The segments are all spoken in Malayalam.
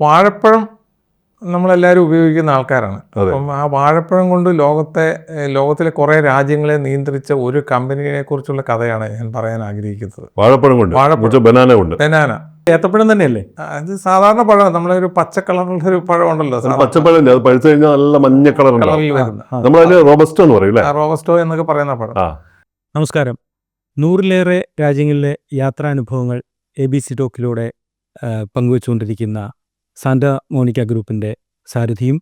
വാഴപ്പഴം നമ്മളെല്ലാവരും ഉപയോഗിക്കുന്ന ആൾക്കാരാണ്. അപ്പം ആ വാഴപ്പഴം കൊണ്ട് ലോകത്തെ ലോകത്തിലെ കുറേ രാജ്യങ്ങളെ നിയന്ത്രിച്ച ഒരു കമ്പനിയെ കുറിച്ചുള്ള കഥയാണ് ഞാൻ പറയാൻ ആഗ്രഹിക്കുന്നത്. വാഴപ്പഴം കൊണ്ട് വാഴപ്പഴം. ബനാന കൊണ്ട്. ബനാന. ഏത്തപ്പഴം തന്നെയല്ലേ? അത് സാധാരണ പഴം നമ്മളെ ഒരു പച്ച കളറുള്ള ഒരു പഴം ഉണ്ടല്ലോ പച്ചപ്പഴം അത് പഴുത്തു കഴിഞ്ഞാൽ നല്ല മഞ്ഞ കളർ നമ്മളതിന് റോബസ്റ്റോ എന്ന് പറയും അല്ലേ? റോബസ്റ്റോ എന്നൊക്കെ പറയുന്ന പഴം. നമസ്കാരം. നൂറിലേറെ രാജ്യങ്ങളിലെ യാത്രാനുഭവങ്ങൾ എ ബി സി ടോക്കിലൂടെ പങ്കുവച്ചുകൊണ്ടിരിക്കുന്ന സാന്റ മോണിക്ക ഗ്രൂപ്പിന്റെ സാരഥിയും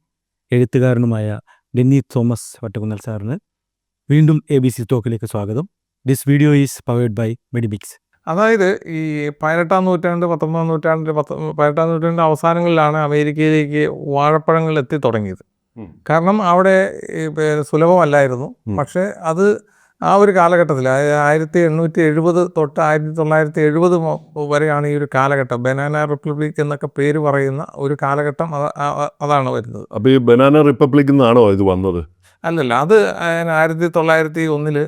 എഴുത്തുകാരനുമായ ഡെന്നി തോമസ് വട്ടകുന്നൽ സാറിന് വീണ്ടും എ ബി സി ടോക്കിലേക്ക് സ്വാഗതം. This video is powered by Medimix അതായത് ഈ പതിനെട്ടാം നൂറ്റാണ്ട് പത്തൊമ്പതാം നൂറ്റാണ്ടിന്റെ പത്ത് പതിനെട്ടാം നൂറ്റാണ്ടിന്റെ അവസാനങ്ങളിലാണ് അമേരിക്കയിലേക്ക് വാഴപ്പഴങ്ങൾ എത്തി തുടങ്ങിയത്. കാരണം അവിടെ സുലഭമല്ലായിരുന്നു. പക്ഷേ അത് ആ ഒരു കാലഘട്ടത്തിൽ ആയിരത്തി എണ്ണൂറ്റി എഴുപത് തൊട്ട് ആയിരത്തി തൊള്ളായിരത്തി എഴുപത് വരെയാണ് ഈ ഒരു കാലഘട്ടം. ബനാന റിപ്പബ്ലിക് എന്നൊക്കെ പേര് പറയുന്ന ഒരു കാലഘട്ടം അതാണ് വരുന്നത്. അപ്പോൾ ഈ ബനാന റിപ്പബ്ലിക് എന്നാണോ ഇത് വന്നത്? അല്ലല്ല അത് ആയിരത്തി തൊള്ളായിരത്തി ഒന്നിൽ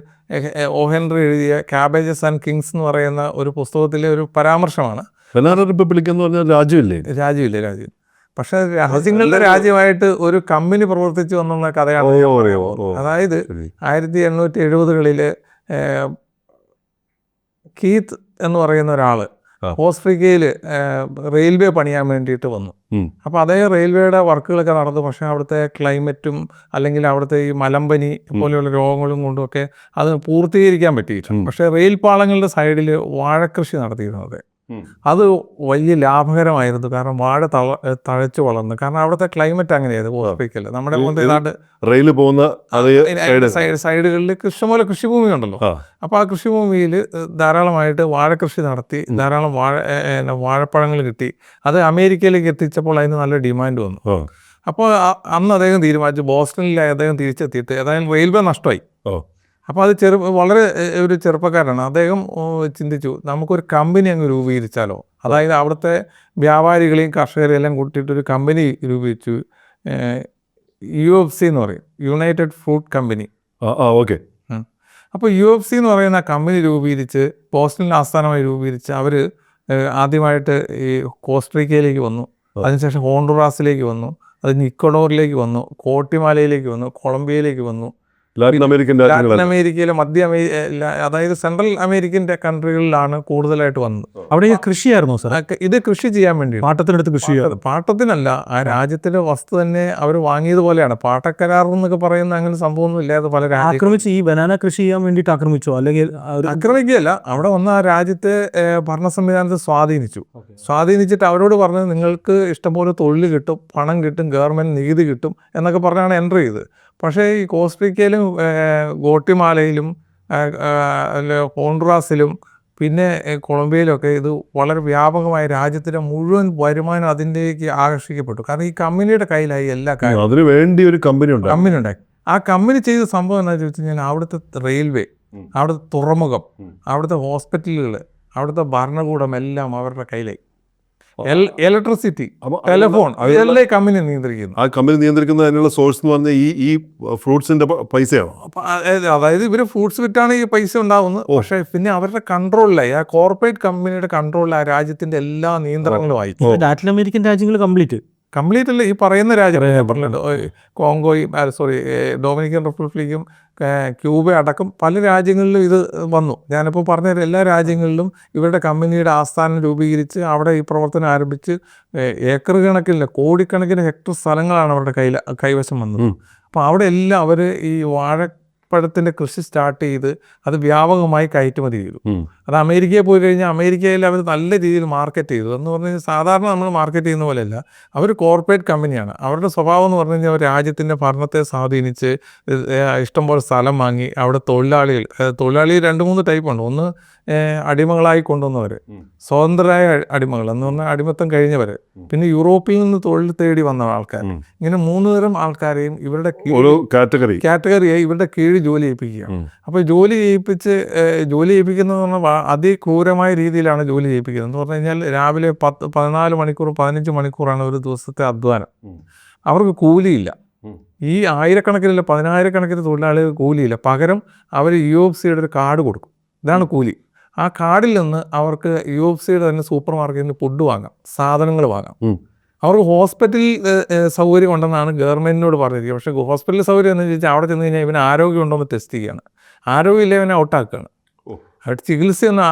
ഓ ഹെൻറി എഴുതിയ ക്യാബേജസ് ആൻഡ് കിങ്സ് എന്ന് പറയുന്ന ഒരു പുസ്തകത്തിലെ ഒരു പരാമർശമാണ്. ബനാന റിപ്പബ്ലിക് എന്ന് പറഞ്ഞാൽ രാജ്യമില്ലേ? രാജ്യമില്ല രാജ്യം. പക്ഷെ രാജ്യങ്ങളുടെ രാജ്യമായിട്ട് ഒരു കമ്പനി പ്രവർത്തിച്ചു വന്നുള്ള കഥയാണ്. അതായത്. ആയിരത്തി എണ്ണൂറ്റി എഴുപതുകളിൽ കീത്ത് എന്ന് പറയുന്ന ഒരാൾ. ഓസ്ട്രിക്കയിൽ റെയിൽവേ പണിയാൻ വേണ്ടിയിട്ട് വന്നു. അപ്പോൾ അതേ റെയിൽവേയുടെ വർക്കുകളൊക്കെ നടന്നു പക്ഷേ അവിടുത്തെ ക്ലൈമറ്റും അല്ലെങ്കിൽ അവിടുത്തെ ഈ മലമ്പനി പോലെയുള്ള രോഗങ്ങളും കൊണ്ടുമൊക്കെ അത് പൂർത്തീകരിക്കാൻ പറ്റിയിട്ടുണ്ട്. പക്ഷേ റെയിൽ പാളങ്ങളുടെ സൈഡിൽ വാഴക്കൃഷി നടത്തിയിരുന്നത് ഉം. അത് വലിയ ലാഭകരമായിരുന്നു. കാരണം വാഴ തള തഴച്ചു വളർന്നു. കാരണം അവിടുത്തെ ക്ലൈമറ്റ് അങ്ങനെയായിരുന്നു നമ്മുടെ ഏതാണ്ട് റെയിൽ പോകുന്ന സൈഡ് സൈഡുകളിൽ ഇഷ്ടംപോലെ കൃഷിഭൂമി ഉണ്ടല്ലോ. അപ്പൊ അപ്പോൾ ആ കൃഷിഭൂമിയിൽ ധാരാളമായിട്ട് വാഴകൃഷി നടത്തി ധാരാളം വാഴ വാഴപ്പഴങ്ങൾ കിട്ടി. അത് അമേരിക്കയിലേക്ക് എത്തിച്ചപ്പോൾ അതിന് നല്ല ഡിമാൻഡ് വന്നു. അപ്പോൾ അന്ന് അദ്ദേഹം തീരുമാനിച്ചു ബോസ്റ്റണിൽ അദ്ദേഹം തിരിച്ചെത്തിയിട്ട് ഏതായാലും റെയിൽവേ നഷ്ടമായി. അപ്പോൾ അത് ചെറു വളരെ ഒരു ചെറുപ്പക്കാരനാണ്. അദ്ദേഹം ചിന്തിച്ചു നമുക്കൊരു കമ്പനി അങ്ങ് രൂപീകരിച്ചാലോ? അതായത് അവിടുത്തെ വ്യാപാരികളെയും കർഷകരെയും എല്ലാം കൂട്ടിയിട്ട് ഒരു കമ്പനി രൂപീകരിച്ചു. യു എഫ് സി എന്ന് പറയും. United Fruit Company okay. അപ്പോൾ യു എഫ് സി എന്ന് പറയുന്ന കമ്പനി രൂപീകരിച്ച് പോസ്റ്റലിന് ആസ്ഥാനമായി രൂപീകരിച്ച് അവർ ആദ്യമായിട്ട് ഈ കോസ്ട്രിക്കയിലേക്ക് വന്നു. അതിനുശേഷം ഹോണ്ടുറാസിലേക്ക് വന്നു. അത് നിക്കോഡോറിലേക്ക് വന്നു. കോട്ടിമാലയിലേക്ക് വന്നു. കൊളംബിയയിലേക്ക് വന്നു. ലാറ്റിൻ അമേരിക്കൻ ലാറ്റിൻ അമേരിക്കയിൽ അമേരിക്കയിലെ മധ്യ അമേരിക്ക അതായത് സെൻട്രൽ അമേരിക്കൻ കൺട്രികളിലാണ് കൂടുതലായിട്ട് വന്നത്. അവിടെ കൃഷിയായിരുന്നു കൃഷിയായിരുന്നോ സാർ ഇത് കൃഷി ചെയ്യാൻ വേണ്ടി. പാട്ടത്തിനടുത്ത് കൃഷി ചെയ്യാറ് പാട്ടത്തിനല്ല ആ രാജ്യത്തിലെ വസ്തു തന്നെ അവർ വാങ്ങിയതുപോലെയാണ് പാട്ടക്കരാർ എന്നൊക്കെ പറയുന്ന അങ്ങനെ സംഭവമൊന്നും ഇല്ലാതെ പല ആക്രമിച്ച് ഈ ബനാന കൃഷി ചെയ്യാൻ വേണ്ടിയിട്ട് ആക്രമിച്ചോ? അല്ലെങ്കിൽ ആക്രമിക്കുകയല്ല. അവിടെ വന്ന ആ രാജ്യത്തെ ഭരണ സംവിധാനത്തെ സ്വാധീനിച്ചു. സ്വാധീനിച്ചിട്ട് അവരോട് പറഞ്ഞത് നിങ്ങൾക്ക് ഇഷ്ടംപോലെ തൊഴിൽ കിട്ടും പണം കിട്ടും ഗവൺമെന്റ് നികുതി കിട്ടും എന്നൊക്കെ പറഞ്ഞാണ് എന്റർ ചെയ്തത്. പക്ഷേ ഈ കോസ്റ്റിക്കയിലും ഗോട്ടിമാലയിലും ഹോണ്ടുറാസിലും പിന്നെ കൊളംബിയയിലൊക്കെ ഇത് വളരെ വ്യാപകമായ രാജ്യത്തിന്റെ മുഴുവൻ വരുമാനം അതിന്റെക്ക് ആകർഷിക്കപ്പെട്ടു. കാരണം ഈ കമ്പനിയുടെ കയ്യിലായി എല്ലാ കാര്യവും. അതിന് വേണ്ടി ഒരു കമ്പനി ഉണ്ട് കമ്പനി ഉണ്ടായി ആ കമ്പനി ചെയ്ത സംഭവം എന്താണെന്ന് ചോദിച്ചു കഴിഞ്ഞാൽ അവിടുത്തെ റെയിൽവേ. അവിടുത്തെ തുറമുഖം. അവിടുത്തെ ഹോസ്പിറ്റലുകൾ അവിടുത്തെ ഭരണകൂടം എല്ലാം അവരുടെ കയ്യിലായി. ഇലക്ട്രിസിറ്റി ടെലിഫോൺ അതിനുള്ള- കമ്പനി നിയന്ത്രിക്കുന്നു. ആ കമ്പനി നിയന്ത്രിക്കുന്ന അതിനുള്ള സോഴ്സ് എന്ന് പറഞ്ഞാൽ ഈ ഈ ഫ്രൂട്ട്സിന്റെ പൈസയാണ് അതായത് ഇവർ ഇവർ ഫ്രൂട്ട്സ് വിറ്റാണ് ഈ പൈസ ഉണ്ടാവുന്നത്. പക്ഷേ പിന്നെ അവരുടെ കൺട്രോളിലായി ആ കോർപ്പറേറ്റ് കമ്പനിയുടെ കൺട്രോളിൽ ആ രാജ്യത്തിന്റെ എല്ലാ നിയന്ത്രണങ്ങളും ആയി. ലാറ്റിൻ അമേരിക്കൻ രാജ്യങ്ങൾ കംപ്ലീറ്റ് കംപ്ലീറ്റ് അല്ല ഈ പറയുന്ന രാജ്യം പറഞ്ഞല്ലോ, കോങ്കോയും സോറി ഡൊമിനിക്കൻ റിപ്പബ്ലിക്കും ക്യൂബ അടക്കം പല രാജ്യങ്ങളിലും ഇത് വന്നു. ഞാനിപ്പോൾ പറഞ്ഞ എല്ലാ രാജ്യങ്ങളിലും ഇവരുടെ കമ്പനിയുടെ ആസ്ഥാനം രൂപീകരിച്ച് അവിടെ ഈ പ്രവർത്തനം ആരംഭിച്ച് ഏക്കർ കണക്കിന് കോടിക്കണക്കിന് ഹെക്ടർ സ്ഥലങ്ങളാണ് അവരുടെ കയ്യിൽ കൈവശം വന്നത്. അപ്പോൾ അവിടെ എല്ലാം അവർ ഈ വാഴപ്പഴത്തിന്റെ കൃഷി സ്റ്റാർട്ട് ചെയ്ത് അത് വ്യാപകമായി കയറ്റുമതി ചെയ്തു. അത് അമേരിക്കയിൽ പോയി കഴിഞ്ഞാൽ അമേരിക്കയിൽ അവർ നല്ല രീതിയിൽ മാർക്കറ്റ് ചെയ്തു. എന്ന് പറഞ്ഞു കഴിഞ്ഞാൽ സാധാരണ നമ്മൾ മാർക്കറ്റ് ചെയ്യുന്ന പോലെയല്ല. അവർ കോർപ്പറേറ്റ് കമ്പനിയാണ് അവരുടെ സ്വഭാവം എന്ന് പറഞ്ഞു കഴിഞ്ഞാൽ രാജ്യത്തിന്റെ ഭരണത്തെ സ്വാധീനിച്ച് ഇഷ്ടംപോലെ സ്ഥലം വാങ്ങി അവിടെ തൊഴിലാളികൾ തൊഴിലാളി രണ്ട് മൂന്ന് ടൈപ്പ് ഉണ്ട്. ഒന്ന് അടിമകളായി കൊണ്ടുവന്നവർ. സ്വതന്ത്രരായ അടിമകൾ എന്ന് പറഞ്ഞാൽ അടിമത്തം കഴിഞ്ഞവർ പിന്നെ യൂറോപ്പിൽ നിന്ന് തൊഴിൽ തേടി വന്ന ആൾക്കാർ. ഇങ്ങനെ മൂന്ന് തരം ആൾക്കാരെയും ഇവരുടെ കാറ്റഗറി കാറ്റഗറിയായി ഇവരുടെ കീഴിൽ ജോലി ചെയ്യിപ്പിക്കുക. അപ്പോൾ ജോലി ചെയ്യിപ്പിച്ച് ജോലി ചെയ്യിപ്പിക്കുന്നത് പറഞ്ഞാൽ അതിക്രൂരമായ രീതിയിലാണ് ജോലി ചെയ്യിപ്പിക്കുന്നത് എന്ന് പറഞ്ഞു കഴിഞ്ഞാൽ രാവിലെ പത്ത് പതിനാല് മണിക്കൂർ പതിനഞ്ച് മണിക്കൂറാണ് ഒരു ദിവസത്തെ അധ്വാനം. അവർക്ക് കൂലിയില്ല. ഈ ആയിരക്കണക്കിനല്ല പതിനായിരക്കണക്കിന് തൊഴിലാളികൾ കൂലിയില്ല. പകരം അവർ യു എഫ് സിയുടെ ഒരു കാർഡ് കൊടുക്കും. ഇതാണ് കൂലി. ആ കാർഡിൽ നിന്ന് അവർക്ക് യു എഫ് സിയുടെ തന്നെ സൂപ്പർ മാർക്കറ്റിൽ നിന്ന് ഫുഡ് വാങ്ങാം സാധനങ്ങൾ വാങ്ങാം. അവർക്ക് ഹോസ്പിറ്റൽ സൗകര്യം ഉണ്ടെന്നാണ് ഗവൺമെന്റിനോട് പറഞ്ഞിരിക്കുന്നത് പക്ഷേ ഹോസ്പിറ്റൽ സൗകര്യം എന്ന് ചോദിച്ചാൽ അവിടെ ചെന്ന് കഴിഞ്ഞാൽ ഇവന് ആരോഗ്യം ഉണ്ടോ എന്ന് ടെസ്റ്റ് ചെയ്യുകയാണ് ആരോഗ്യമില്ല ഇവനെ ഔട്ടാക്കുകയാണ്. അവിടെ ചികിത്സയൊന്നും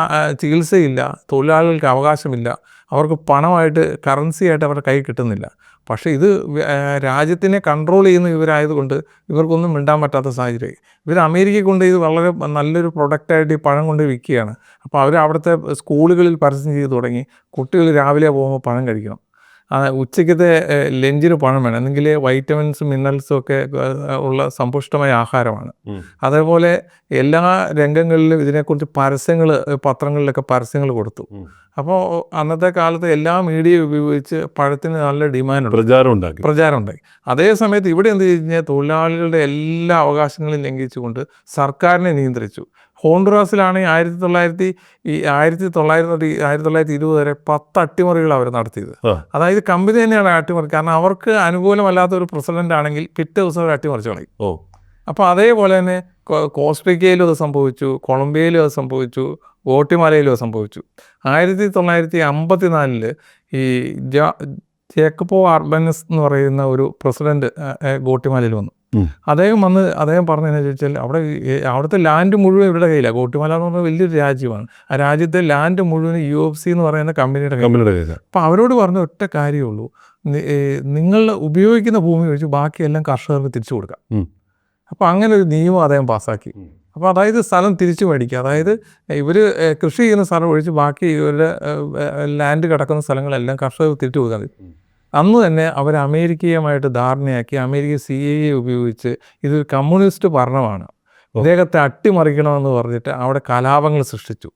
ചികിത്സയില്ല തൊഴിലാളികൾക്ക് അവകാശമില്ല. അവർക്ക് പണമായിട്ട് കറൻസി ആയിട്ട് അവരുടെ കൈ കിട്ടുന്നില്ല. പക്ഷേ ഇത് രാജ്യത്തിനെ കൺട്രോൾ ചെയ്യുന്ന ഇവരായതുകൊണ്ട് ഇവർക്കൊന്നും മിണ്ടാൻ പറ്റാത്ത സാഹചര്യം ഇവർ അമേരിക്ക കൊണ്ട് ഇത് വളരെ നല്ലൊരു പ്രൊഡക്റ്റായിട്ട് ഈ പഴം കൊണ്ട് വിൽക്കുകയാണ്. അപ്പോൾ അവർ അവിടുത്തെ സ്കൂളുകളിൽ പരസ്യം ചെയ്ത് തുടങ്ങി. കുട്ടികൾ രാവിലെ പോകുമ്പോൾ പഴം കഴിക്കണം. ആ, ഉച്ചയ്ക്കത്തെ ലഞ്ചിന് പണം വേണം. അല്ലെങ്കിൽ വൈറ്റമിൻസും മിനറൽസും ഒക്കെ ഉള്ള സമ്പുഷ്ടമായ ആഹാരമാണ്. അതേപോലെ എല്ലാ രംഗങ്ങളിലും ഇതിനെക്കുറിച്ച് പരസ്യങ്ങൾ പത്രങ്ങളിലൊക്കെ പരസ്യങ്ങൾ കൊടുത്തു. അപ്പോൾ അന്നത്തെ കാലത്ത് എല്ലാ മീഡിയ ഉപയോഗിച്ച് പഴത്തിന് നല്ല ഡിമാൻഡ് പ്രചാരം ഉണ്ടാക്കി. പ്രചാരം ഉണ്ടായി അതേ സമയത്ത് ഇവിടെ എന്ത് ചെയ്ത് കഴിഞ്ഞാൽ തൊഴിലാളികളുടെ എല്ലാ അവകാശങ്ങളും ലംഘിച്ചുകൊണ്ട് സർക്കാരിനെ നിയന്ത്രിച്ചു. ഹോണ്ടുറാസിലാണെങ്കിൽ ആയിരത്തി തൊള്ളായിരത്തി ഈ ആയിരത്തി തൊള്ളായിരത്തി ആയിരത്തി തൊള്ളായിരത്തി ഇരുപത് വരെ പത്ത് അട്ടിമറികൾ അവർ നടത്തിയത്. അതായത് കമ്പനി തന്നെയാണ് അട്ടിമറി. കാരണം അവർക്ക് അനുകൂലമല്ലാത്ത ഒരു പ്രസിഡന്റ് ആണെങ്കിൽ പിറ്റേ ദിവസം അവർ അട്ടിമറിച്ച് കളയും. ഓ. അപ്പോൾ അതേപോലെ തന്നെ കോസ്ട്രിക്കയിലും അത് സംഭവിച്ചു കൊളംബിയയിലും അത് സംഭവിച്ചു ഓട്ടിമാലയിലും അത് സംഭവിച്ചു. ആയിരത്തി തൊള്ളായിരത്തി അമ്പത്തി നാലിൽ ഈ ജാ ജേക്കബോ അർബനസ് എന്ന് പറയുന്ന ഒരു പ്രസിഡന്റ് ഗോട്ടിമാലയിൽ വന്നു. അദ്ദേഹം വന്ന് അദ്ദേഹം പറഞ്ഞതെന്ന് ചോദിച്ചാൽ അവിടെ അവിടുത്തെ ലാൻഡ് മുഴുവൻ ഇവരുടെ കയ്യിലാണ് കോട്ടിമല എന്ന് പറഞ്ഞാൽ വലിയൊരു രാജ്യമാണ്. ആ രാജ്യത്തെ ലാൻഡ് മുഴുവൻ യു എഫ് സി എന്ന് പറയുന്ന കമ്പനിയുടെ കയ്യിലാണ് അപ്പം അവരോട് പറഞ്ഞ ഒറ്റ കാര്യമുള്ളൂ ഉള്ളൂ. നിങ്ങൾ ഉപയോഗിക്കുന്ന ഭൂമി ഒഴിച്ച് ബാക്കിയെല്ലാം കർഷകർക്ക് തിരിച്ചു കൊടുക്കാം. അപ്പം അപ്പോൾ അങ്ങനെ ഒരു നിയമം അദ്ദേഹം പാസ്സാക്കി. അപ്പോൾ അതായത് സ്ഥലം തിരിച്ചു മേടിക്കുക. അതായത് ഇവർ കൃഷി ചെയ്യുന്ന സ്ഥലം ഒഴിച്ച് ബാക്കി ഇവരുടെ ലാൻഡ് കിടക്കുന്ന സ്ഥലങ്ങളെല്ലാം കർഷകർക്ക് തിരിച്ചു കൊടുക്കാൻ. അന്ന് തന്നെ അവർ അമേരിക്കയുമായിട്ട് ധാരണയാക്കി അമേരിക്ക സി എ ഉപയോഗിച്ച് ഇതൊരു കമ്മ്യൂണിസ്റ്റ് ഭരണമാണ്. അദ്ദേഹത്തെ ഇദ്ദേഹത്തെ അട്ടിമറിക്കണമെന്ന് പറഞ്ഞിട്ട് അവിടെ കലാപങ്ങൾ സൃഷ്ടിച്ചു.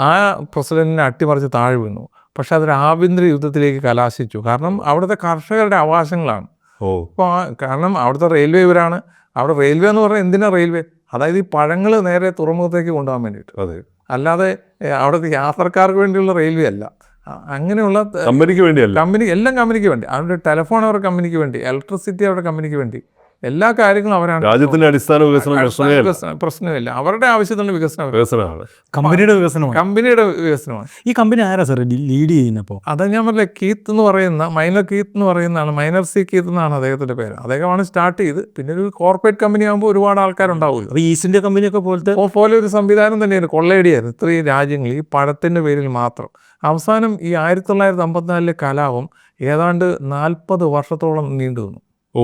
ആ പ്രസിഡന്റിനെ അട്ടിമറിച്ച് താഴെ വീണു. പക്ഷെ അതൊരു ആഭ്യന്തര യുദ്ധത്തിലേക്ക് കലാശിച്ചു. കാരണം അവിടുത്തെ കർഷകരുടെ അവകാശങ്ങളാണ്. ഓ. അപ്പോൾ കാരണം അവിടുത്തെ റെയിൽവേ ഇവരാണ്. അവിടെ റെയിൽവേ എന്ന് പറഞ്ഞാൽ എന്തിനാ റെയിൽവേ? അതായത് ഈ പഴങ്ങൾ നേരെ തുറമുഖത്തേക്ക് കൊണ്ടുപോകാൻ വേണ്ടിയിട്ട്. അതെ. അല്ലാതെ അവിടുത്തെ യാത്രക്കാർക്ക് വേണ്ടിയുള്ള റെയിൽവേ അല്ല. അങ്ങനെയുള്ള കമ്പനിക്ക് വേണ്ടി കമ്പനി എല്ലാം കമ്പനിക്ക് വേണ്ടി. അവരുടെ ടെലിഫോൺ അവരുടെ കമ്പനിക്ക് വേണ്ടി. ഇലക്ട്രിസിറ്റി അവരുടെ കമ്പനിക്ക് വേണ്ടി. എല്ലാ കാര്യങ്ങളും അവരാണ് രാജ്യത്തിന്റെ അടിസ്ഥാന വികസനം പ്രശ്നമില്ല. അവരുടെ ആവശ്യത്തിന് വികസനം. വികസനമാണ്. കമ്പനിയുടെ വികസനമാണ്. കമ്പനിയുടെ വികസനമാണ്. ഈ കമ്പനി ആരാ സാർ ലീഡ് ചെയ്യുന്നപ്പോൾ അതാ ഞാൻ പറഞ്ഞ കീത്ത് എന്ന് പറയുന്ന മൈനർ കീത്ത് എന്ന് പറയുന്നതാണ് മൈനർ സി കീത്ത് എന്നാണ് അദ്ദേഹത്തിന്റെ പേര്. അദ്ദേഹമാണ് സ്റ്റാർട്ട് ചെയ്ത് പിന്നെ ഒരു കോർപ്പറേറ്റ് കമ്പനി ആകുമ്പോൾ ഒരുപാട് ആൾക്കാരുണ്ടാവുമല്ലോ അപ്പോൾ ഈസ്റ്റ് ഇന്ത്യ കമ്പനിയൊക്കെ പോലത്തെ പോലെ ഒരു സംവിധാനം തന്നെയാണ് കൊള്ളയടിയായിരുന്നു. ഇത്രയും രാജ്യങ്ങൾ ഈ പഴത്തിന്റെ പേരിൽ മാത്രം. അവസാനം ഈ ആയിരത്തി തൊള്ളായിരത്തി അമ്പത്തിനാലിലെ കലാപം ഏതാണ്ട് നാൽപ്പത് വർഷത്തോളം നീണ്ടു നിന്നു ഓ.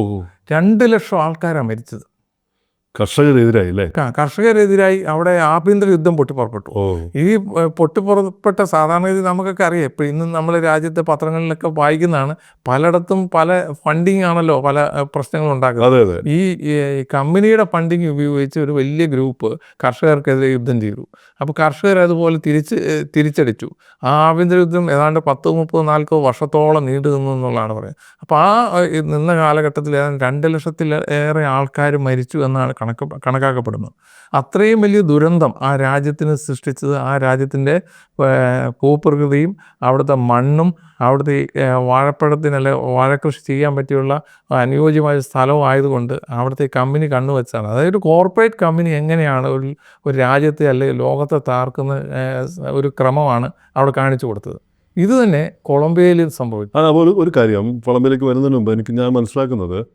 രണ്ട് ലക്ഷം ആൾക്കാരാണ് മരിച്ചത്. കർഷകരെതിരായി അല്ലേ? കർഷകരെതിരായി അവിടെ ആഭ്യന്തര യുദ്ധം പൊട്ടിപ്പുറപ്പെട്ടു ഈ പൊട്ടിപ്പുറപ്പെട്ട സാധാരണഗതി നമുക്കൊക്കെ അറിയാം. ഇപ്പം ഇന്നും നമ്മൾ രാജ്യത്തെ പത്രങ്ങളിലൊക്കെ വായിക്കുന്നതാണ് പലയിടത്തും പല ഫണ്ടിങ് ആണല്ലോ പല പ്രശ്നങ്ങളും ഉണ്ടാക്കുന്നത്. ഈ കമ്പനിയുടെ ഫണ്ടിങ് ഉപയോഗിച്ച് ഒരു വലിയ ഗ്രൂപ്പ് കർഷകർക്കെതിരെ യുദ്ധം ചെയ്തു. അപ്പോൾ കർഷകർ അതുപോലെ തിരിച്ച് തിരിച്ചടിച്ചു. ആ ആഭ്യന്തര യുദ്ധം ഏതാണ്ട് പത്ത് മുപ്പത് നാൽപ്പത് വർഷത്തോളം നീണ്ടു നിന്നു എന്നുള്ളതാണ് പറയുന്നത്. അപ്പോൾ ആ നിന്ന കാലഘട്ടത്തിൽ ഏതാണ്ട് രണ്ട് ലക്ഷത്തിലേറെ ആൾക്കാർ മരിച്ചു എന്നാണ് കണക്ക് കണക്കാക്കപ്പെടുന്നു. അത്രയും വലിയ ദുരന്തം ആ രാജ്യത്തിന് സൃഷ്ടിച്ചത് ആ രാജ്യത്തിന്റെ ഭൂപ്രകൃതിയും അവിടുത്തെ മണ്ണും അവിടുത്തെ വാഴപ്പഴത്തിനല്ല വാഴക്കൃഷി ചെയ്യാൻ പറ്റിയുള്ള അനുയോജ്യമായ സ്ഥലവും ആയതുകൊണ്ട് അവിടുത്തെ കമ്പനി കമ്പനി കണ്ണുവച്ചാണ് അതായത് ഒരു കോർപ്പറേറ്റ് കമ്പനി എങ്ങനെയാണ് ഒരു ഒരു രാജ്യത്തെ അല്ലെങ്കിൽ ലോകത്തെ താർക്കുന്ന ഒരു ക്രമമാണ് അവിടെ കാണിച്ചു കൊടുത്തത്. ഇത് തന്നെ കൊളംബിയയിൽ സംഭവിച്ചു. അതുപോലെ ഒരു- കാര്യം കൊളംബിയയിലേക്ക് വരുന്നതിന് മുമ്പ് എനിക്ക് ഞാൻ മനസ്സിലാക്കുന്നത്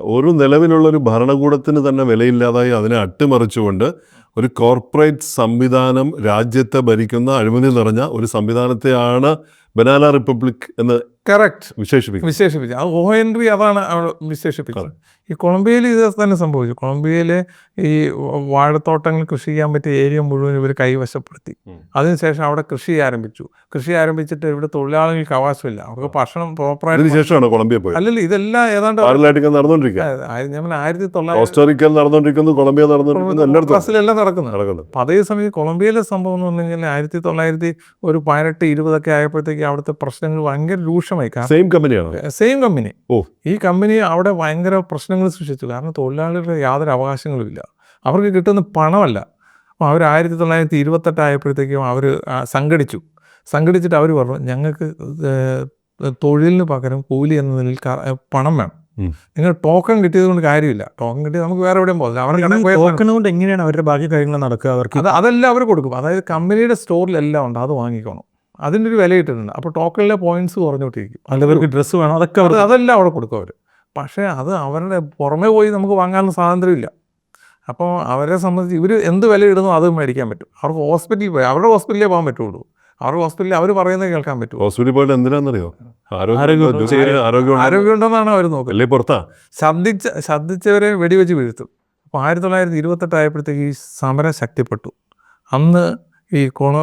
ഒരു നിലവിലുള്ള ഒരു ഭരണകൂടത്തിന് തന്നെ വിലയില്ലാതായി അതിനെ അട്ടിമറിച്ചുകൊണ്ട് ഒരു കോർപ്പറേറ്റ് സംവിധാനം രാജ്യത്തെ ഭരിക്കുന്ന അഴിമതി നിറഞ്ഞ ഒരു സംവിധാനത്തെയാണ് ബനാന റിപ്പബ്ലിക് എന്ന് കറക്റ്റ് വിശേഷിപ്പിക്കുന്നത്. വിശേഷിപ്പിക്കും അത് ഓ ഹെൻറി അതാണ് വിശേഷിപ്പിക്കുന്നത്. ഈ കൊളംബിയയിൽ ഇത് തന്നെ സംഭവിച്ചു. കൊളംബിയയിലെ ഈ വാഴത്തോട്ടങ്ങൾ കൃഷി ചെയ്യാൻ പറ്റിയ ഏരിയ മുഴുവൻ ഇവർ കൈവശപ്പെടുത്തി. അതിനുശേഷം അവിടെ കൃഷി ആരംഭിച്ചു. കൃഷി ആരംഭിച്ചിട്ട് ഇവിടെ തൊഴിലാളികൾക്ക് അവകാശമില്ല. അവർക്ക് ഭക്ഷണം പ്രോപ്പറായിട്ട് കൊളംബിയ പോയത്? അല്ലല്ല ഇതെല്ലാം ഏതാണ്ട് ഞാൻ ആയിരത്തി തൊള്ളായിരത്തി കൊളംബിയ നടന്നുകൊണ്ടിരിക്കുന്നു എല്ലായിടത്തും ബ്രസീലെല്ലാം നടക്കുന്നത്. അപ്പൊ അതേ സമയത്ത് കൊളംബിയയിലെ സംഭവം എന്ന് പറഞ്ഞു കഴിഞ്ഞാൽ ആയിരത്തി തൊള്ളായിരത്തി ഒരു പതിനെട്ട് ഇരുപതൊക്കെ ആയപ്പോഴത്തേക്ക് അവിടുത്തെ പ്രശ്നങ്ങൾ ഭയങ്കര രൂക്ഷമായി. സെയിം കമ്പനിയാണ് സെയിം കമ്പനി ഓ. ഈ കമ്പനി അവിടെ ഭയങ്കര പ്രശ്നങ്ങൾ സൃഷ്ടിച്ചു. കാരണം തൊഴിലാളികളുടെ യാതൊരു അവകാശങ്ങളുമില്ല അവർക്ക് കിട്ടുന്ന പണമല്ല. അപ്പോൾ അവർ ആയിരത്തി തൊള്ളായിരത്തി ഇരുപത്തെട്ട് ആയപ്പോഴത്തേക്കും അവർ സംഘടിച്ചു. സംഘടിച്ചിട്ട് അവർ പറഞ്ഞു ഞങ്ങൾക്ക് തൊഴിലിന് പകരം കൂലി എന്ന നിലയിൽ പണം വേണം. നിങ്ങൾ ടോക്കൺ കിട്ടിയത് കൊണ്ട് കാര്യമില്ല. ടോക്കൺ കിട്ടിയത് നമുക്ക് വേറെ എവിടെയും പോകില്ല അവർക്ക് ടോക്കൺ കൊണ്ട് എങ്ങനെയാണ് അവരുടെ ബാക്കി കാര്യങ്ങൾ നടക്കുക അവർക്ക്? അത് അതെല്ലാം അവർ കൊടുക്കും. അതായത് കമ്പനിയുടെ സ്റ്റോറിലെല്ലാം ഉണ്ട്. അത് വാങ്ങിക്കണം. അതിന്റെ ഒരു വില കിട്ടുന്നുണ്ട് അപ്പോൾ ടോക്കണിലെ പോയിന്റ്സ് കുറഞ്ഞോട്ടിരിക്കും അവർക്ക് ഡ്രസ്സ് വേണം. അതൊക്കെ അവർ അതെല്ലാം അവിടെ കൊടുക്കും അവർ പക്ഷേ അത് അവരുടെ പുറമേ പോയി നമുക്ക് വാങ്ങാനുള്ള സ്വാതന്ത്ര്യമില്ല. അപ്പോൾ അവരെ സംബന്ധിച്ച് ഇവർ എന്ത് വില ഇടുന്നോ അത് മേടിക്കാൻ പറ്റും. അവർക്ക് ഹോസ്പിറ്റലിൽ പോയി അവരുടെ ഹോസ്പിറ്റലിലേ പോകാൻ പറ്റുള്ളൂ. അവരുടെ ഹോസ്പിറ്റലിൽ അവർ പറയുന്നത് കേൾക്കാൻ പറ്റും. ഹോസ്പിറ്റലിൽ പോയിട്ട് എന്തിനാണെന്നറിയോ ആരോഗ്യം- ഉണ്ടെന്നാണ് ആരോഗ്യം ആരോഗ്യമുണ്ടെന്നാണ് അവർ നോക്കുന്നത്. അല്ലേ പുറത്താ? ശബ്ദിച്ച ശബ്ദിച്ചവരെ വെടിവെച്ച് വീഴ്ത്തും. അപ്പോൾ ആയിരത്തി തൊള്ളായിരത്തി ഇരുപത്തെട്ടായപ്പോഴത്തേക്ക് ഈ സമരം ശക്തിപ്പെട്ടു. അന്ന് ഈ കൊണ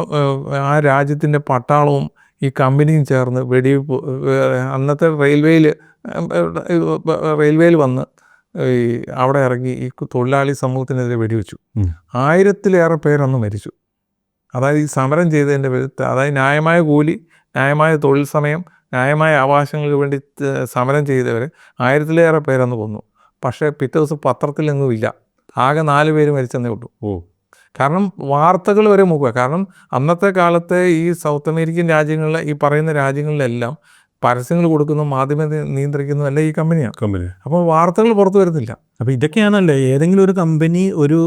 ആ രാജ്യത്തിന്റെ പട്ടാളവും ഈ കമ്പനിയും ചേർന്ന് വെടിവെപ്പ് ഏഹ് അന്നത്തെ റെയിൽവേയിൽ റെയിൽവേയിൽ വന്ന് ഈ അവിടെ ഇറങ്ങി ഈ തൊഴിലാളി സമൂഹത്തിനെതിരെ വെടിവെച്ചു. ആയിരത്തിലേറെ പേരന്ന് മരിച്ചു. അതായത് ഈ സമരം ചെയ്തതിന്റെ പേരിൽ അതായത് ന്യായമായ കൂലി ന്യായമായ തൊഴിൽ സമയം ന്യായമായ അവകാശങ്ങൾക്ക് വേണ്ടി സമരം ചെയ്തവർ ആയിരത്തിലേറെ പേരന്ന് കൊന്നു. പക്ഷേ പിറ്റേ ദിവസം പത്രത്തിലൊന്നും ഇല്ല. ആകെ നാല് പേര് മരിച്ചെന്നേ ഉള്ളൂ. ഓ. കാരണം വാർത്തകൾ വരെ മുക്കുക കാരണം അന്നത്തെ കാലത്തെ ഈ സൗത്ത് അമേരിക്കൻ രാജ്യങ്ങളിലെ ഈ പറയുന്ന രാജ്യങ്ങളിലെല്ലാം പരസ്യങ്ങൾ കൊടുക്കുന്ന മാധ്യമ നിയന്ത്രിക്കുന്നതല്ല ഈ കമ്പനിയാണ്? കമ്പനി. അപ്പോൾ വാർത്തകൾ പുറത്തു വരുന്നില്ല. അപ്പോൾ ഇതൊക്കെയാണല്ലേ ഏതെങ്കിലും ഒരു കമ്പനി ഒരു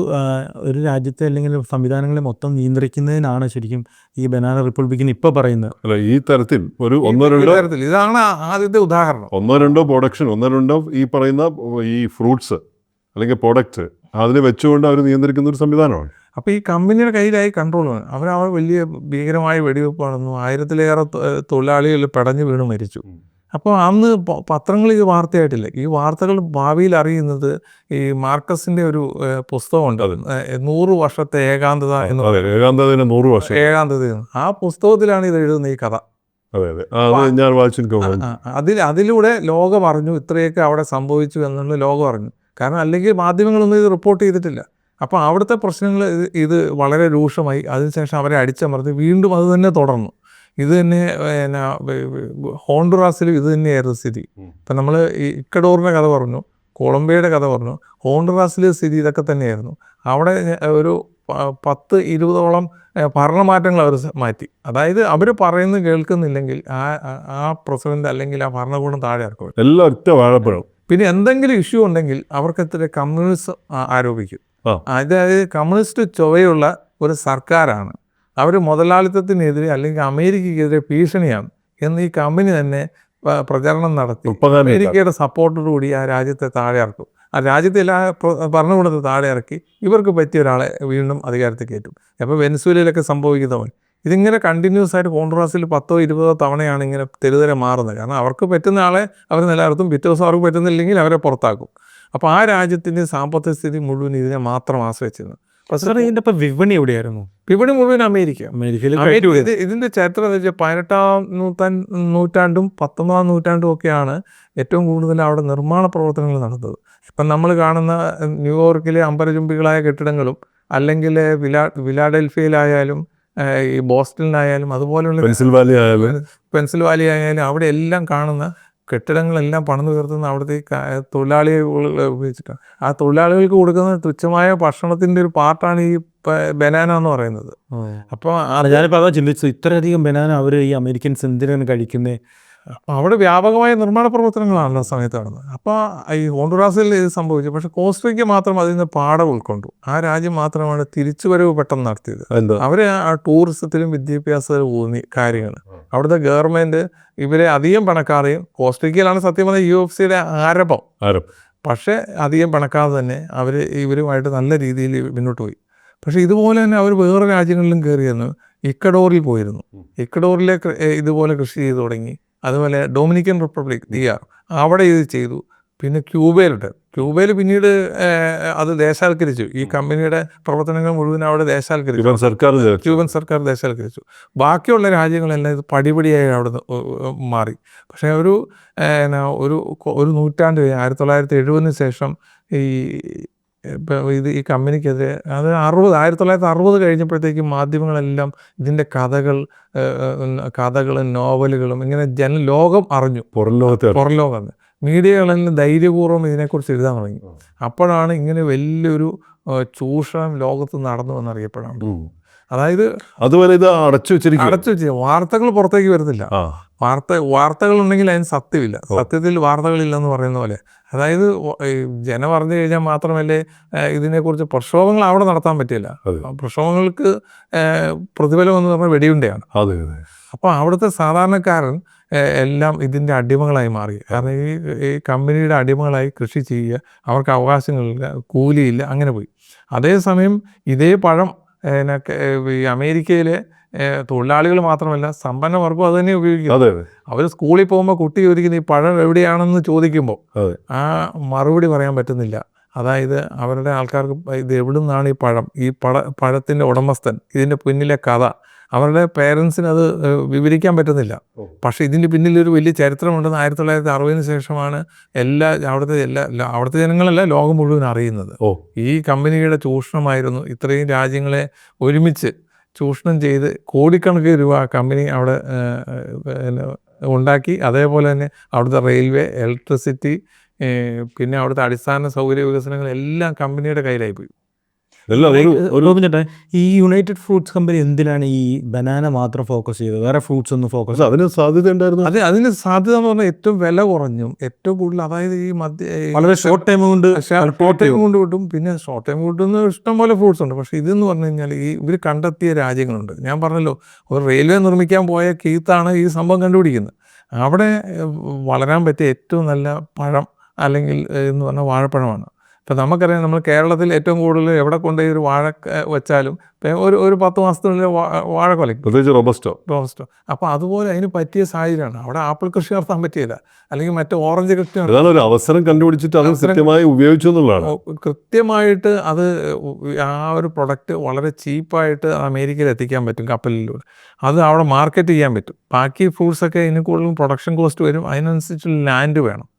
ഒരു രാജ്യത്തെ അല്ലെങ്കിൽ സംവിധാനങ്ങളെ മൊത്തം നിയന്ത്രിക്കുന്നതിനാണ് ശരിക്കും ഈ ബനാന റിപ്പബ്ലിക്കിന് ഇപ്പോൾ പറയുന്നത്? അല്ല ഈ തരത്തിൽ ഒരു ഒന്നോ രണ്ടോ തരത്തിൽ. ഇതാണ് ആദ്യത്തെ ഉദാഹരണം. ഒന്നോ രണ്ടോ പ്രൊഡക്ഷൻ ഒന്നോ രണ്ടോ ഈ പറയുന്ന ഈ ഫ്രൂട്ട്സ് അല്ലെങ്കിൽ പ്രൊഡക്റ്റ് അതിനെ വെച്ചുകൊണ്ട് അവർ നിയന്ത്രിക്കുന്ന ഒരു സംവിധാനമാണ്. അപ്പോൾ ഈ കമ്പനിയുടെ കയ്യിലായി കൺട്രോൾ വേണം അവർ വലിയ ഭീകരമായ വെടിവെപ്പ് നടന്നു ആയിരത്തിലേറെ തൊഴിലാളികൾ പെടഞ്ഞു വീണ് മരിച്ചു. അപ്പോൾ അന്ന് പത്രങ്ങൾ ഈ വാർത്തയായിട്ടില്ല. ഈ വാർത്തകൾ ഭാവിയിൽ അറിയുന്നത് ഈ മാർക്കസിന്റെ ഒരു പുസ്തകമുണ്ട്. അത്. നൂറ് വർഷത്തെ ഏകാന്തത എന്ന് അതെ. ഏകാന്തതിന് നൂറ് വർഷം. ഏകാന്തത ആ പുസ്തകത്തിലാണ് ഇത് എഴുതുന്ന ഈ കഥ. ഞാൻ അതിൽ അതിലൂടെ ലോകം അറിഞ്ഞു. ഇത്രയൊക്കെ അവിടെ സംഭവിച്ചു എന്നുള്ള ലോകം അറിഞ്ഞു. കാരണം അല്ലെങ്കിൽ മാധ്യമങ്ങളൊന്നും ഇത് റിപ്പോർട്ട് ചെയ്തിട്ടില്ല. അപ്പോൾ അവിടുത്തെ പ്രശ്നങ്ങൾ ഇത് വളരെ രൂക്ഷമായി. അതിനുശേഷം അവരെ അടിച്ചമർത്തി വീണ്ടും അത് തന്നെ തുടർന്നു. ഇത് തന്നെ പിന്നെ ഹോണ്ടുറാസിലും ഇത് തന്നെയായിരുന്നു സ്ഥിതി. ഇപ്പം നമ്മൾ ഈ ഇക്കഡോറിന്റെ കഥ പറഞ്ഞു കൊളംബിയയുടെ കഥ പറഞ്ഞു ഹോണ്ടുറാസിലെ സ്ഥിതി ഇതൊക്കെ തന്നെയായിരുന്നു. അവിടെ ഒരു പത്ത് ഇരുപതോളം ഭരണമാറ്റങ്ങൾ അവർ മാറ്റി. അതായത് അവർ പറയുന്നത് കേൾക്കുന്നില്ലെങ്കിൽ ആ ആ- പ്രസിഡന്റ് അല്ലെങ്കിൽ ആ ഭരണകൂടം താഴെ ഇറക്കും എല്ലാം ഒറ്റ വാഴപ്പഴം. പിന്നെ എന്തെങ്കിലും ഇഷ്യൂ ഉണ്ടെങ്കിൽ അവർക്കെതിരെ കമ്മ്യൂണിസം ആരോപിക്കും. അതായത് കമ്മ്യൂണിസ്റ്റ് ചൊവ്വയുള്ള ഒരു സർക്കാരാണ്. അവർ മുതലാളിത്തത്തിനെതിരെ അല്ലെങ്കിൽ അമേരിക്കയ്ക്കെതിരെ ഭീഷണിയാണ്. എന്ന് ഈ കമ്പനി തന്നെ പ്രചരണം നടത്തി. അമേരിക്കയുടെ സപ്പോർട്ടോടുകൂടി ആ രാജ്യത്തെ താഴെ ഇറക്കും. ആ രാജ്യത്തെ എല്ലാ ഭരണകൂടത്തെ താഴെ ഇറക്കി ഇവർക്ക് പറ്റിയ ഒരാളെ വീണ്ടും അധികാരത്തിൽ കയറ്റും. അപ്പോൾ വെനസ്വേലയിലൊക്കെ സംഭവിക്കുന്ന പോലെ. ഇതിങ്ങനെ കണ്ടിന്യൂസ് ആയിട്ട് കോൺട്രാസിൽ പത്തോ ഇരുപതോ തവണയാണ് ഇങ്ങനെ തെരുതരെ മാറുന്നത്. കാരണം അവർക്ക് പറ്റുന്ന ആളെ അവർ നിലനിർത്തും. പിറ്റേ ദിവസം അവർക്ക് പറ്റുന്നില്ലെങ്കിൽ അവരെ പുറത്താക്കും. അപ്പോൾ ആ രാജ്യത്തിന്റെ സാമ്പത്തിക സ്ഥിതി മുഴുവൻ ഇതിനെ മാത്രം ആശ്രയിച്ചിരുന്നു ഇതിന്റെ ഇപ്പം വിപണി എവിടെയായിരുന്നു? വിപണി മുഴുവൻ അമേരിക്ക. അമേരിക്കയിൽ അമേരിക്ക ഇത് ഇതിന്റെ ചരിത്രം എന്ന് വെച്ചാൽ പതിനെട്ടാം നൂറ്റാണ്ട് നൂറ്റാണ്ടും പത്തൊമ്പതാം നൂറ്റാണ്ടും ഒക്കെയാണ് ഏറ്റവും കൂടുതൽ അവിടെ നിർമ്മാണ പ്രവർത്തനങ്ങൾ നടന്നത്. ഇപ്പം നമ്മൾ കാണുന്ന ന്യൂയോർക്കിലെ അമ്പരചുംബികളായ കെട്ടിടങ്ങളും അല്ലെങ്കിൽ വിലാ വിലാഡൽഫിയയിലായാലും ഈ ബോസ്റ്റണിലായാലും അതുപോലെയുള്ള പെൻസിൽ വാലി ആയാലും. പെൻസിൽ വാലി ആയാലും അവിടെ എല്ലാം കാണുന്ന കെട്ടിടങ്ങളെല്ലാം പണം തീർത്തുന്ന അവിടുത്തെ തൊഴിലാളികൾ ഉപയോഗിച്ചിട്ടാണ് ആ തൊഴിലാളികൾക്ക് കൊടുക്കുന്ന തുച്ഛമായ ഭക്ഷണത്തിന്റെ ഒരു പാർട്ടാണ് ഈ ബനാന എന്ന് പറയുന്നത്. അപ്പോൾ ഞാനിപ്പോൾ അതാ ചിന്തിച്ചു ഇത്രയധികം ബനാന അവർ ഈ അമേരിക്കൻസ് എന്തിനാണ് കഴിക്കുന്നത് അപ്പോൾ അവിടെ വ്യാപകമായ നിർമ്മാണ പ്രവർത്തനങ്ങളാണല്ലോ ആ സമയത്ത് നടന്നത്. അപ്പോൾ ഈ ഹോണ്ടുറാസിൽ ഇത് സംഭവിച്ചു. പക്ഷേ കോസ്റ്ററിക്ക മാത്രം അതിൽ നിന്ന് പാഠം ഉൾക്കൊണ്ടു. ആ രാജ്യം മാത്രമാണ് തിരിച്ചുവരവ് പെട്ടെന്ന് നടത്തിയത്. അവർ ആ ടൂറിസത്തിലും വിദ്യാഭ്യാസത്തിലും ഊന്നി കാര്യങ്ങൾ അവിടുത്തെ ഗവൺമെന്റ് ഇവരെ അധികം പണക്കാരെയും കോസ്റ്ററിക്കയിലാണ് സത്യം പറഞ്ഞാൽ യു എഫ് സിയുടെ ആരംഭം. ആരം പക്ഷേ അധികം പണക്കാതെ തന്നെ അവർ ഇവരുമായിട്ട് നല്ല രീതിയിൽ മുന്നോട്ട് പോയി. പക്ഷേ ഇതുപോലെ തന്നെ അവർ വേറെ രാജ്യങ്ങളിലും കയറിയിരുന്നു ഇക്കഡോറിൽ പോയിരുന്നു. ഇക്കഡോറിലെ ഇതുപോലെ കൃഷി ചെയ്തു തുടങ്ങി. അതുപോലെ ഡൊമിനിക്കൻ റിപ്പബ്ലിക് ഡി ആർ അവിടെ ഇത് ചെയ്തു. പിന്നെ ക്യൂബയിലുണ്ട്. ക്യൂബയിൽ പിന്നീട് അത് ദേശാൽക്കരിച്ചു. ഈ കമ്പനിയുടെ പ്രവർത്തനങ്ങൾ മുഴുവൻ അവിടെ ദേശാൽക്കരിച്ചു. ഇവൻ സർക്കാർ ക്യൂബൻ സർക്കാർ ദേശാൽക്കരിച്ചു. ബാക്കിയുള്ള രാജ്യങ്ങളെല്ലാം ഇത് പടിപടിയായി അവിടെ മാറി. പക്ഷേ ഒരു എന്നാ, ഒരു ഒരു നൂറ്റാണ്ട് ആയിരത്തി തൊള്ളായിരത്തി എഴുപതിന് ശേഷം ഈ ഇപ്പം ഇത് ഈ കമ്പനിക്കെതിരെ അത് അറുപത് ആയിരത്തി തൊള്ളായിരത്തി അറുപത് കഴിഞ്ഞപ്പോഴത്തേക്കും മാധ്യമങ്ങളെല്ലാം ഇതിന്റെ കഥകൾ കഥകളും നോവലുകളും ഇങ്ങനെ ജന ലോകം അറിഞ്ഞു. പുറം ലോകത്തെ. പുറം ലോകം മീഡിയകളെല്ലാം ധൈര്യപൂർവം ഇതിനെക്കുറിച്ച് എഴുതാൻ തുടങ്ങി. അപ്പോഴാണ് ഇങ്ങനെ വലിയൊരു ചൂഷണം ലോകത്ത് നടന്നു എന്നറിയപ്പെടാൻ. അതായത് അതുപോലെ ഇത് അടച്ചു വെച്ചിരിക്കും അടച്ചു വെച്ചു വാർത്തകൾ പുറത്തേക്ക് വരുന്നില്ല. വാർത്ത വാർത്തകൾ ഉണ്ടെങ്കിൽ അതിന് സത്യമില്ല. സത്യത്തിൽ വാർത്തകളില്ലെന്ന് പറയുന്ന പോലെ. അതായത് ജന പറഞ്ഞു അറിഞ്ഞു കഴിഞ്ഞാൽ മാത്രമല്ലേ ഇതിനെക്കുറിച്ച് പ്രക്ഷോഭങ്ങൾ അവിടെ നടത്താൻ പറ്റില്ല. പ്രക്ഷോഭങ്ങൾക്ക് പ്രതിഫലം എന്ന് പറഞ്ഞാൽ വെടിയുണ്ടയാണ്. അപ്പോൾ അവിടുത്തെ സാധാരണക്കാരൻ എല്ലാം ഇതിന്റെ അടിമകളായി മാറി. കാരണം ഈ ഈ കമ്പനിയുടെ അടിമകളായി കൃഷി ചെയ്യുക അവർക്ക് അവകാശങ്ങളില്ല കൂലിയില്ല അങ്ങനെ പോയി. അതേസമയം ഇതേ പഴം ഏഹ്, ന- ഏഹ്, ഈ അമേരിക്കയിലെ തൊഴിലാളികൾ മാത്രമല്ല സമ്പന്ന വർഗം അത് തന്നെ ഉപയോഗിക്കും അവർ സ്കൂളിൽ പോകുമ്പോൾ കുട്ടി ചോദിക്കുന്ന ഈ പഴം എവിടെയാണെന്ന് ചോദിക്കുമ്പോൾ ആ മറുപടി പറയാൻ പറ്റുന്നില്ല. അതായത് അവരുടെ ആൾക്കാർക്ക് ഇത് എവിടെ നിന്നാണ് ഈ പഴം? ഈ പഴ പഴത്തിന്റെ ഉടമസ്ഥൻ ഇതിന്റെ പിന്നിലെ കഥ അവരുടെ പേരൻസിന് അത് വിവരിക്കാൻ പറ്റുന്നില്ല. പക്ഷേ ഇതിന്റെ പിന്നിൽ ഒരു വലിയ ചരിത്രമുണ്ടെന്ന് ആയിരത്തി തൊള്ളായിരത്തി അറുപതിന് ശേഷമാണ് എല്ലാ അവിടുത്തെ എല്ലാ അവിടുത്തെ ജനങ്ങളല്ല ലോകം മുഴുവൻ അറിയുന്നത്. ഓ. ഈ കമ്പനിയുടെ ചൂഷണമായിരുന്നു ഇത്രയും രാജ്യങ്ങളെ ഒരുമിച്ച് ചൂഷണം ചെയ്ത് കോടിക്കണക്കിന് രൂപ കമ്പനി അവിടെ ഉണ്ടാക്കി. അതേപോലെ തന്നെ അവിടുത്തെ റെയിൽവേ ഇലക്ട്രിസിറ്റി പിന്നെ അവിടുത്തെ അടിസ്ഥാന സൗകര്യ വികസനങ്ങൾ എല്ലാം കമ്പനിയുടെ കയ്യിലായി ചേട്ടാ ഈ യുണൈറ്റഡ് ഫ്രൂട്ട്സ് കമ്പനി എന്തിനാണ് ഈ ബനാന മാത്രം ഫോക്കസ് ചെയ്തത്? വേറെ ഫ്രൂട്ട്സ് ഒന്നും ഫോക്കസ് അതിന് സാധ്യത ഉണ്ടായിരുന്നു അതെ അതിന് സാധ്യത എന്ന് പറഞ്ഞാൽ ഏറ്റവും വില കുറഞ്ഞു. ഏറ്റവും കൂടുതൽ അതായത് ഈ മധ്യ വളരെ ഷോർട്ട് ടൈം കൊണ്ട് ഷോർട്ട് ടൈം കൊണ്ട് കിട്ടും. പിന്നെ ഷോർട്ട് ടൈം കിട്ടുന്ന ഇഷ്ടം പോലെ ഫ്രൂട്ട്സ് ഉണ്ട്. പക്ഷേ ഇതെന്ന് പറഞ്ഞു കഴിഞ്ഞാൽ ഈ ഇവർ കണ്ടെത്തിയ രാജ്യങ്ങളുണ്ട്. ഞാൻ പറഞ്ഞല്ലോ ഒരു റെയിൽവേ നിർമ്മിക്കാൻ പോയ കീത്താണ് ഈ സംഭവം കണ്ടുപിടിക്കുന്നത്. അവിടെ വളരാൻ പറ്റിയ ഏറ്റവും നല്ല പഴം അല്ലെങ്കിൽ എന്ന് പറഞ്ഞാൽ വാഴപ്പഴമാണ്. ഇപ്പം നമുക്കറിയാം നമ്മൾ കേരളത്തിൽ ഏറ്റവും കൂടുതൽ എവിടെ കൊണ്ടുപോയി ഒരു വാഴ വെച്ചാലും ഇപ്പം ഒരു ഒരു പത്ത് മാസത്തിനുള്ളിൽ വാഴ കൊലയ്ക്കും. പ്രത്യേകിച്ച് റോബസ്റ്റോ. റോബസ്റ്റോ. അപ്പോൾ അതുപോലെ അതിന് പറ്റിയ സാഹചര്യമാണ്. അവിടെ ആപ്പിൾ കൃഷി നടത്താൻ പറ്റിയില്ല. അല്ലെങ്കിൽ മറ്റേ ഓറഞ്ച് കൃഷി ഒരു അവസരം കണ്ടുപിടിച്ചിട്ട് അത് കൃത്യമായി ഉപയോഗിച്ചു എന്നുള്ളതാണ്. കൃത്യമായിട്ട് അത് ആ ഒരു പ്രൊഡക്റ്റ് വളരെ ചീപ്പായിട്ട് അമേരിക്കയിൽ എത്തിക്കാൻ പറ്റും കപ്പലിലൂടെ. അത് അവിടെ മാർക്കറ്റ് ചെയ്യാൻ പറ്റും. ബാക്കി ഫ്രൂട്ട്സൊക്കെ ഇതിന് കൂടുതലും പ്രൊഡക്ഷൻ കോസ്റ്റ് വരും. അതിനനുസരിച്ചുള്ള ലാൻഡ് വേണം.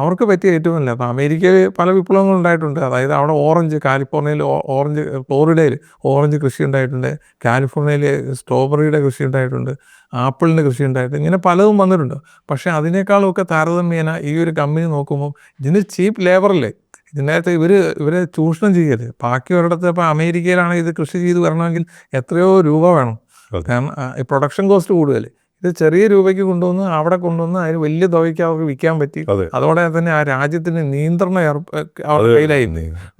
അവർക്ക് പറ്റിയ ഏറ്റവും നല്ല അമേരിക്കയിൽ പല വിപ്ലവങ്ങൾ ഉണ്ടായിട്ടുണ്ട്. അതായത് അവിടെ ഓറഞ്ച് കാലിഫോർണിയയിൽ ഓറഞ്ച് ഫ്ലോറിഡയിൽ ഓറഞ്ച് കൃഷി ഉണ്ടായിട്ടുണ്ട്. കാലിഫോർണിയയിൽ സ്ട്രോബെറിയുടെ കൃഷി ഉണ്ടായിട്ടുണ്ട്. ആപ്പിളിന്റെ കൃഷി ഉണ്ടായിട്ടുണ്ട്. ഇങ്ങനെ പലതും വന്നിട്ടുണ്ട്. പക്ഷേ അതിനേക്കാളൊക്കെ താരതമ്യേന ഈ ഒരു കമ്പനി നോക്കുമ്പോൾ ഇതിന് ചീപ്പ് ലേബറല്ലേ? ഇതിനകത്ത് ഇവർ ഇവരെ ചൂഷണം ചെയ്യരുത്. ബാക്കി ഒരിടത്ത് ഇപ്പോൾ അമേരിക്കയിലാണ് ഇത് കൃഷി ചെയ്ത് വരണമെങ്കിൽ എത്രയോ രൂപ വേണം. കാരണം പ്രൊഡക്ഷൻ കോസ്റ്റ് കൂടുതൽ ഇത് ചെറിയ രൂപയ്ക്ക് കൊണ്ടുവന്ന് അവിടെ കൊണ്ടുവന്ന് അതിന് വലിയ തുകയ്ക്ക് അവർക്ക് വിൽക്കാൻ പറ്റി. അതെ. അതോടെ തന്നെ ആ രാജ്യത്തിന് നിയന്ത്രണം അവരുടെ. കയ്യിലായി.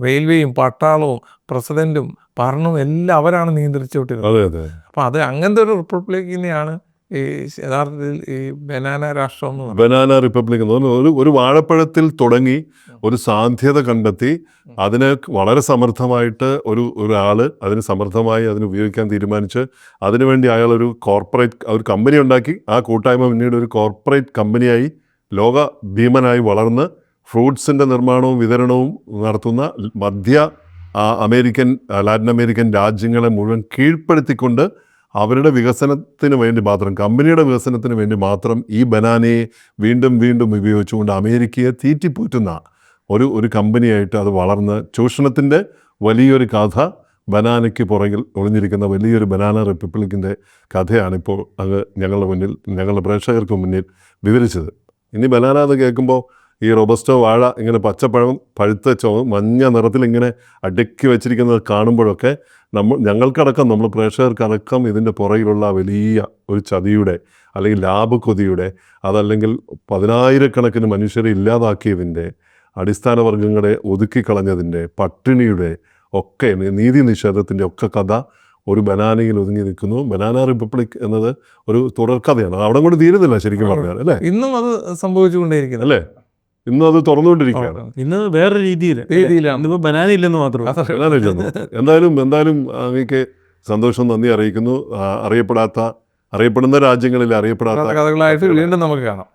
റെയിൽവേയും പട്ടാളവും പ്രസിഡന്റും ഭരണവും എല്ലാം അവരാണ് നിയന്ത്രിച്ചുകൊണ്ടിരുന്നത് അതെ അതെ. അപ്പോൾ അത് അങ്ങനത്തെ ഒരു റിപ്പബ്ലിക്കിനെയാണ് യഥാർത്ഥത്തിൽ ഈ ബനാന രാഷ്ട്രം എന്ന് ബനാന റിപ്പബ്ലിക് എന്ന് പറഞ്ഞാൽ ഒരു ഒരു വാഴപ്പഴത്തിൽ തുടങ്ങി ഒരു സാധ്യത കണ്ടെത്തി അതിനെ വളരെ സമർത്ഥമായിട്ട് ഒരു ഒരാൾ അതിന് സമർത്ഥമായി അതിന് ഉപയോഗിക്കാൻ തീരുമാനിച്ച് അതിനുവേണ്ടി അയാൾ ഒരു കോർപ്പറേറ്റ് ഒരു കമ്പനി ഉണ്ടാക്കി. ആ കൂട്ടായ്മ പിന്നീട് ഒരു കോർപ്പറേറ്റ് കമ്പനിയായി ലോക ഭീമനായി വളർന്ന് ഫ്രൂട്ട്സിന്റെ നിർമ്മാണവും വിതരണവും നടത്തുന്ന മധ്യ അമേരിക്കൻ ലാറ്റിൻ അമേരിക്കൻ രാജ്യങ്ങളെ മുഴുവൻ കീഴ്പ്പെടുത്തിക്കൊണ്ട് അവരുടെ വികസനത്തിന് വേണ്ടി മാത്രം കമ്പനിയുടെ വികസനത്തിന് വേണ്ടി മാത്രം ഈ ബനാനയെ വീണ്ടും വീണ്ടും ഉപയോഗിച്ചുകൊണ്ട് അമേരിക്കയെ തീറ്റിപ്പോറ്റുന്ന ഒരു ഒരു കമ്പനിയായിട്ട് അത് വളർന്ന് ചൂഷണത്തിന്റെ വലിയൊരു കഥ ബനാനയ്ക്ക് പുറകിൽ ഒളിഞ്ഞിരിക്കുന്ന വലിയൊരു ബനാന റിപ്പബ്ലിക്കിന്റെ കഥയാണ് ഇപ്പോൾ അത് ഞങ്ങളുടെ മുന്നിൽ ഞങ്ങളുടെ പ്രേക്ഷകർക്ക് മുന്നിൽ വിവരിച്ചത്. ഇനി ബനാന അത് കേൾക്കുമ്പോൾ ഈ റോബസ്റ്റോ വാഴ ഇങ്ങനെ പച്ചപ്പഴം പഴുത്ത ചോ മഞ്ഞ നിറത്തിൽ ഇങ്ങനെ അടുക്കി വെച്ചിരിക്കുന്നത് കാണുമ്പോഴൊക്കെ നമ്മൾ ഞങ്ങൾക്കടക്കം നമ്മൾ പ്രേക്ഷകർക്കടക്കം ഇതിന്റെ പുറകിലുള്ള വലിയ ഒരു ചതിയുടെ അല്ലെങ്കിൽ ലാഭക്കൊതിയുടെ അതല്ലെങ്കിൽ പതിനായിരക്കണക്കിന് മനുഷ്യരെ ഇല്ലാതാക്കിയതിന്റെ അടിസ്ഥാന വർഗങ്ങളെ ഒതുക്കിക്കളഞ്ഞതിന്റെ പട്ടിണിയുടെ ഒക്കെ നീതി നിഷേധത്തിന്റെ ഒക്കെ കഥ ഒരു ബനാനയിൽ ഒതുങ്ങി നിൽക്കുന്നു. ബനാന റിപ്പബ്ലിക് എന്നത് ഒരു തുടർക്കഥയാണ്. അവിടെ കൂടി തീരുന്നില്ല ശരിക്കും പറഞ്ഞാൽ അല്ലേ? ഇന്നും അത് സംഭവിച്ചുകൊണ്ടേയിരിക്കുന്നു. അല്ലേ? ഇന്നും അത് തുറന്നുകൊണ്ടിരിക്കുകയാണ് ഇന്ന് വേറെ രീതിയിൽ രീതിയിലാണ്. ഇപ്പോൾ ബനാന ഇല്ലെന്ന് മാത്രം ബനാന ചെന്നു എന്തായാലും എന്തായാലും അങ്ങേക്ക് സന്തോഷം നന്ദി അറിയിക്കുന്നു. അറിയപ്പെടാത്ത അറിയപ്പെടുന്ന രാജ്യങ്ങളിൽ അറിയപ്പെടാത്ത കഥകളായിട്ട് വീണ്ടും നമുക്ക് കാണാം.